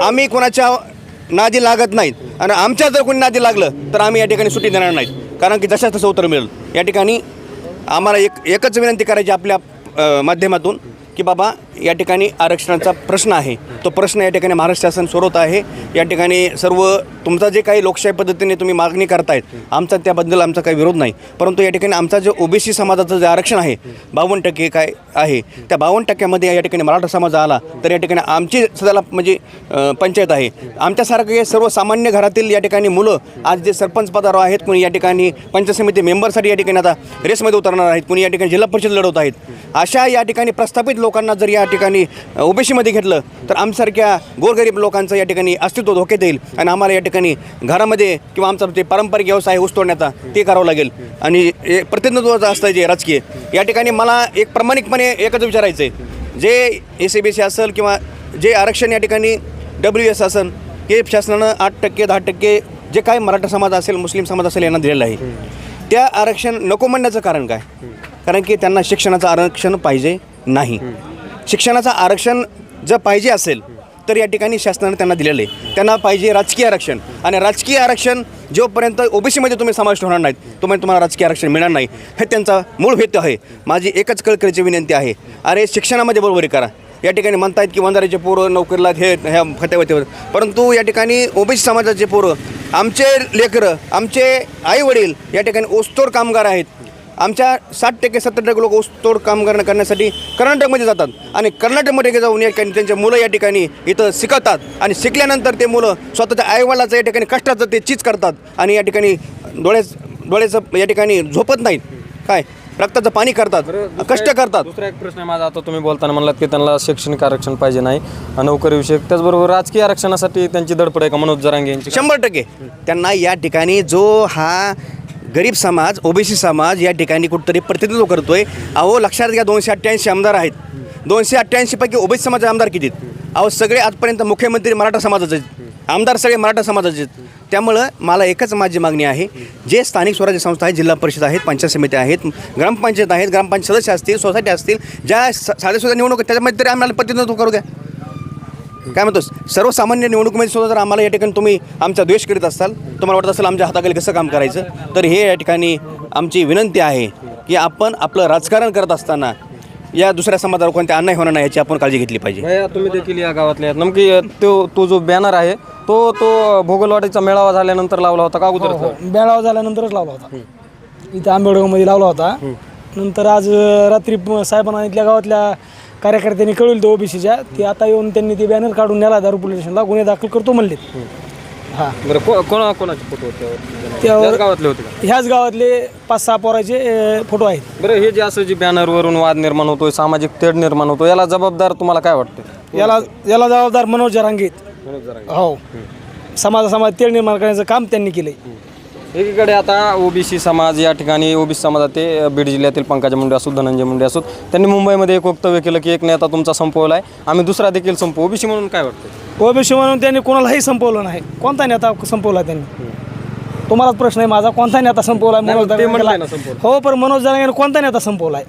आम्ही कोणाच्या नादी लागत नाहीत. आणि आमच्या जर कोणी नादी लागलं तर आम्ही या ठिकाणी सुट्टी देणार नाहीत. कारण की जशाच तसं उत्तर मिळेल. या ठिकाणी आम्हाला एक एकच विनंती करायची आपल्या माध्यमातून की बाबा या ठिकाणी आरक्षणाचा प्रश्न आहे तो प्रश्न या ठिकाणी महाराष्ट्र शासन सोडवत आहे या ठिकाणी सर्व तुमचा जे काही लोकशाही पद्धतीने तुम्ही मागणी करतायत आमचा त्याबद्दल आमचा काही विरोध नाही परंतु या ठिकाणी आमचा जो ओबीसी समाजाचं जे आरक्षण आहे बावन्न टक्के काय आहे त्या बावन्न टक्क्यामध्ये या ठिकाणी मराठा समाज आला तर या ठिकाणी आमची सध्याला म्हणजे पंचायत आहे आमच्यासारखे सर्वसामान्य घरातील या ठिकाणी मुलं आज जे सरपंच पदावर आहेत कोणी या ठिकाणी पंचायत समिती मेंबरसाठी या ठिकाणी आता रेसमध्ये उतरणार आहेत कोणी या ठिकाणी जिल्हा परिषद लढवत आहेत अशा या ठिकाणी प्रस्थापित लोकांना जर या ठिकाणी ओबीसीमध्ये घेतलं तर आमसारख्या गोरगरीब लोकांचं या ठिकाणी अस्तित्व धोक्यात येईल. आणि आम्हाला या ठिकाणी घरामध्ये किंवा आमचा जे पारंपरिक व्यवसाय आहे ते करावं लागेल. आणि प्रतिनिधित्वाचं असतं जे राजकीय. या ठिकाणी मला एक प्रामाणिकपणे एकच विचारायचं आहे. जे ए सी बी सी असेल किंवा जे आरक्षण या ठिकाणी डब्ल्यू एस असेल हे शासनानं आठ टक्के दहा टक्के जे काय मराठा समाज असेल मुस्लिम समाज असेल यांना दिलेलं आहे. त्या आरक्षण नको म्हणण्याचं कारण काय? कारण की त्यांना शिक्षणाचं आरक्षण पाहिजे नाही. शिक्षणाचं आरक्षण जर पाहिजे असेल तर या ठिकाणी शासनाने त्यांना दिलेलं आहे. त्यांना पाहिजे राजकीय आरक्षण. आणि राजकीय आरक्षण जोपर्यंत ओबीसीमध्ये तुम्ही समाविष्ट होणार नाहीत तोपर्यंत तुम्हाला राजकीय आरक्षण मिळणार नाही. हे त्यांचा मूळ हेतू आहे. माझी एकच कळकळीची विनंती आहे. अरे शिक्षणामध्ये बरोबरी करा. या ठिकाणी म्हणतायत की वंजारीचे पोरं नोकरीला हे ह्या खात्यावरतीवर परंतु या ठिकाणी ओबीसी समाजाचे पोरं आमचे लेकरं आमचे आईवडील या ठिकाणी ओस्तोर कामगार आहेत. आमच्या साठ टक्के सत्तर टक्के लोक ऊसतोड कामगार करण्यासाठी कर्नाटकमध्ये जातात. आणि कर्नाटकमध्ये जाऊन या ठिकाणी त्यांचे मुलं या ठिकाणी इथं शिकवतात. आणि शिकल्यानंतर ते मुलं स्वतःच्या आईवडिलाचं या ठिकाणी कष्टाचं ते चीज करतात. आणि या ठिकाणी डोळ्याच डोळ्याचं या ठिकाणी झोपत नाहीत. काय? रक्ताचं पाणी करतात. कष्ट करतात. दुसरा एक प्रश्न आहे माझा. आता तुम्ही बोलताना म्हणलात की त्यांना शैक्षणिक आरक्षण पाहिजे नाही. नोकरी विषयक त्याचबरोबर राजकीय आरक्षणासाठी त्यांची धडपड आहे का? मनोज जरांगे यांची? शंभर टक्के. त्यांना या ठिकाणी जो हा गरीब समाज ओबीसी समाज या ठिकाणी कुठंतरी प्रतिनिधित्व करतो आहे अहो लक्षात घ्या दोनशे अठ्ठ्याऐंशी आमदार आहेत. दोनशे अठ्ठ्याऐंशीपैकी ओबीसी समाजाचे आमदार किती आहेत? अहो सगळे आजपर्यंत मुख्यमंत्री मराठा समाजाचे आहेत. आमदार सगळे मराठा समाजाचे आहेत. त्यामुळं मला एकच माझी मागणी आहे जे स्थानिक स्वराज्य संस्था आहेत जिल्हा परिषद आहेत पंचायत समिती आहेत ग्रामपंचायत आहेत ग्रामपंचायत सदस्य असतील सोसायटी असतील ज्या साध्या सुद्धा निवडणूक त्याच्यामध्ये तरी आम्हाला प्रतिनिधित्व करू द्या. काय म्हणतोस? सर्वसामान्य निवडणुकीमध्ये सुद्धा जर आम्हाला या ठिकाणी तुम्ही आमचा द्वेष करीत असाल तुम्हाला वाटत असेल आमच्या हाताखाली कसं काम करायचं तर हे या ठिकाणी आमची विनंती आहे की आपण आपलं राजकारण करत असताना या दुसऱ्या समाजावर कोणत्या अन्याय होणार नाही याची आपण काळजी घेतली पाहिजे. भैया तुम्ही देखील या गावातले आहेत. नेमकी तो तो जो बॅनर आहे तो तो भोगलवाडीचा मेळावा झाल्यानंतर लावला होता का अगोदर बेळाव झाल्यानंतरच लावला होता. इथं आंबेडगावमध्ये लावला होता. नंतर आज रात्री साहेबांना इथल्या गावातल्या कार्यकर्त्यांनी कळवलं ते ओबीसीच्या ते आता येऊन त्यांनी ते बॅनर काढून नेला दारू पोलीस स्टेशनला गुन्हे दाखल करतो म्हणले. हां. बरं को- कोणा कोणाचे फोटो होते? त्यावर- त्याच गावातले होते का? ह्याच गावातले पाच सहा पोराचे फोटो आहेत. बरं हे जे असं जे बॅनरवरून वाद निर्माण होतोय सामाजिक तेढ निर्माण होतो याला जबाबदार तुम्हाला काय वाटतं याला याला जबाबदार मनोज जरांगीत जरांगे. हो. समाजा समाज तेढ निर्माण करण्याचं काम त्यांनी केलंय. एकीकडे आता ओबीसी समाज या ठिकाणी ओबीसी समाजात ते बीड जिल्ह्यातील पंकजा मुंडे असो धनंजय मुंडे असो त्यांनी मुंबईमध्ये एक वक्तव्य केलं की एक नेता तुमचा संपवला आहे आम्ही दुसरा देखील संपू ओबीसी म्हणून काय वाटतं ओबीसी म्हणून त्यांनी कोणालाही संपवलं नाही. कोणता नेता संपवला त्यांनी? तुम्हालाच प्रश्न आहे माझा. कोणता नेता संपवला? मनोज संपवलं. हो पण मनोज कोणता नेता संपवलाय?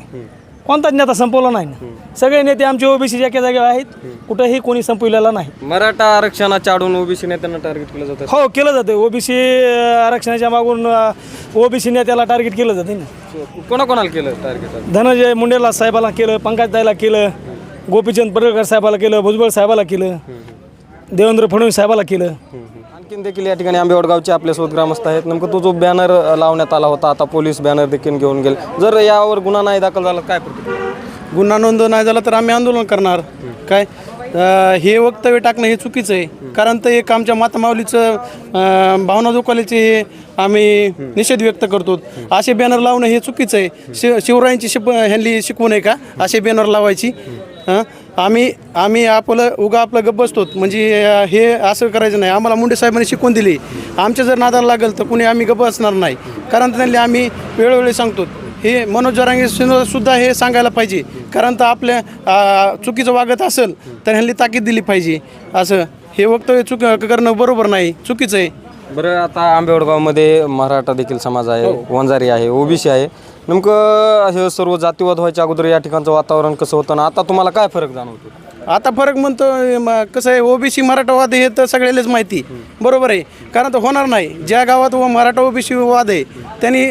कोणताच नेता संपवला नाही ना. सगळे नेते आमचे ओबीसी एका जागेवर आहेत. कुठेही कोणी संपवलेला नाही. मराठा आरक्षणाच्या आडून ओबीसी नेत्यांना टार्गेट केलं जातं? हो केलं जातं. ओबीसी आरक्षणाच्या मागून ओबीसी नेत्याला टार्गेट केलं जाते ना. कोणाकोणाला केलं टार्गेट धनंजय मुंडेला साहेबाला केलं पंकजताईला केलं गोपीचंद पडळकर साहेबाला केलं भुजबळ साहेबाला केलं देवेंद्र फडणवीस साहेबाला केलं. आणखीन देखील या ठिकाणी आंबेवडगावचे आपल्यासोबत ग्रामस्थ आहेत. नेमकं तो जो बॅनर लावण्यात आला होता आता पोलीस बॅनर देखील घेऊन गेले. जर यावर गुन्हा नाही दाखल झाला काय गुन्हा नोंद नाही झाला तर आम्ही आंदोलन करणार. काय? हे वक्तव्य टाकणं हे चुकीचं आहे. कारण ते एक आमच्या मातमाऊलीचं भावना जोकालीचे हे आम्ही निषेध व्यक्त करतो. असे बॅनर लावणं हे चुकीचं आहे. शिव शिवरायांची शिप ह्यांनी शिकवून आहे का? असे बॅनर लावायची. हं? आम्ही आम्ही आपलं उगा आपलं गप्प बसतो म्हणजे हे असं करायचं नाही. आम्हाला मुंडे साहेबांनी शिकवून दिली. आमच्या जर नादाला लागेल तर कुणी आम्ही गप्प असणार नाही. कारण त्यांनी आम्ही वेळोवेळी सांगतो हे मनोज जरांगे सुद्धा हे सांगायला पाहिजे. कारण तर आपल्या चुकीचं वागत असेल तर ह्यांनी ताकीद दिली पाहिजे. असं. हे वक्तव्य चुक करणं बरोबर नाही. चुकीचं आहे. बरं आता आंबेवड गावमध्ये मराठा देखील समाज आहे वंजारी आहे ओबीसी आहे. नेमकं हे सर्व जातीवाद व्हायच्या अगोदर या ठिकाणचं वातावरण कसं होतं ना आता तुम्हाला काय फरक जाणवतो? आता फरक म्हणतो म- कसं आहे ओबीसी मराठवाद हे तर सगळ्यालाच माहिती. बरोबर आहे. कारण तर होणार नाही. ज्या गावात व मराठा ओबीसी वाद आहे त्यांनी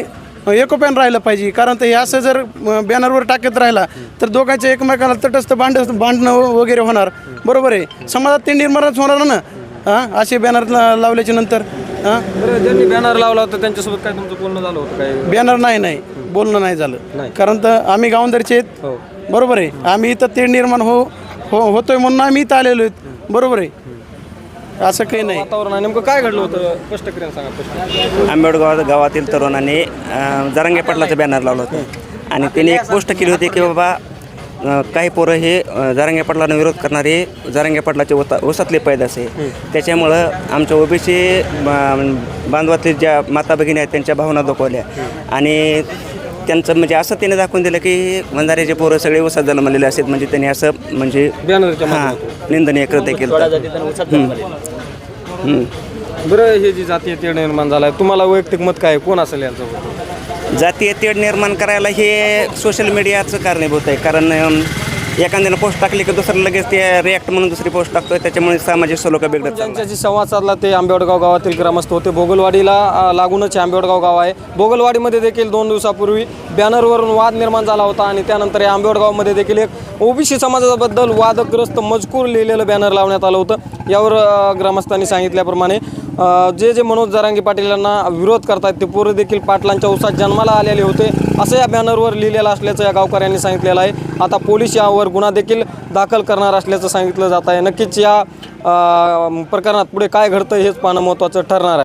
एकोप्यान राहिलं पाहिजे. कारण तर हे असं जर म, बॅनरवर टाकत राहिला तर दोघांच्या एकमेकाला तटस्थ भांड भांडणं वगैरे होणार. बरोबर आहे. समाजात ते निर्माणच होणार ना? हां? असे बॅनर ला- लावल्याच्या नंतर हां? बरं ज्यांनी बॅनर लावला होता त्यांच्यासोबत काय तुमचं बोलणं झालं होतं काय? बॅनर नाही नाही. बोलणं नाही झालं. नाही. कारण तर आम्ही गावंदरचे आहेत. हो. बरोबर आहे. आम्ही इथं तेढ निर्माण हो हो होतोय म्हणून आम्ही इथं आलेलो आहेत. बरोबर आहे. असं काही नाही. वातावरण. नेमकं काय घडलं होतं? स्पष्ट करून सांगा स्पष्ट आंबेडगाव गावातील तरुणांनी अ, जरांगे पाटलाचं बॅनर लावलं होतं. आणि त्यांनी एक पोस्ट केली होती की बाबा काही पोरं हे जरांगे पाटलांना विरोध करणारे जरांगे पाटलाचे ओता ओसातले पैदास आहे त्याच्यामुळं आमच्या ओबीसी बांधवातील ज्या माता भगिनी आहेत त्यांच्या भावना दाखवल्या. आणि त्यांचं म्हणजे असं त्याने दाखवून दिलं की वंधाऱ्याचे पोरं सगळे ओसात जन्मलेले असतात म्हणजे त्यांनी असं म्हणजे हां निंदनीय कृत्य केलं. बरं हे जी जातीय निर्माण झालाय. तुम्हाला वैयक्तिक मत काय? कोण असेल यांचं जातीय तेढ निर्माण करायला हे सोशल मीडियाचं कारणीभूत आहे. कारण एखाद्यानं पोस्ट टाकली की दुसरं लगेच ते रिॲक्ट म्हणून दुसरी पोस्ट टाकतो त्याच्यामुळे सामाजिक सलोखा बिघडत त्यांच्याशी ज्यांच्याशी संवाद साधला ते आंबेवडगाव गावातील ग्रामस्थ होते. भोगलवाडीला लागूनच आंबेडगाव आंबेवडगाव गाव आहे. भोगलवाडीमध्ये देखील दोन दिवसापूर्वी बॅनरवरून वाद निर्माण झाला होता आणि त्यानंतर या आंबेवडगावमध्ये देखील एक ओबीसी समाजाबद्दल वादग्रस्त मजकूर लिहिलेलं बॅनर लावण्यात आलं होतं. यावर ग्रामस्थांनी सांगितल्याप्रमाणे जे जे मनोज जारांगी पाटील यांना विरोध करतात ते पोरं देखील पाटलांच्या उसात जन्माला आलेले होते. असं या बॅनरवर लिहिलेलं असल्याचं या गावकऱ्यांनी सांगितलेलं आहे. आता पोलीस यावर गुन्हा देखील दाखल करणार असल्याचं सांगितलं जात आहे. नक्कीच या प्रकरणात पुढे काय घडतं हेच पाहणं महत्त्वाचं ठरणार आहे.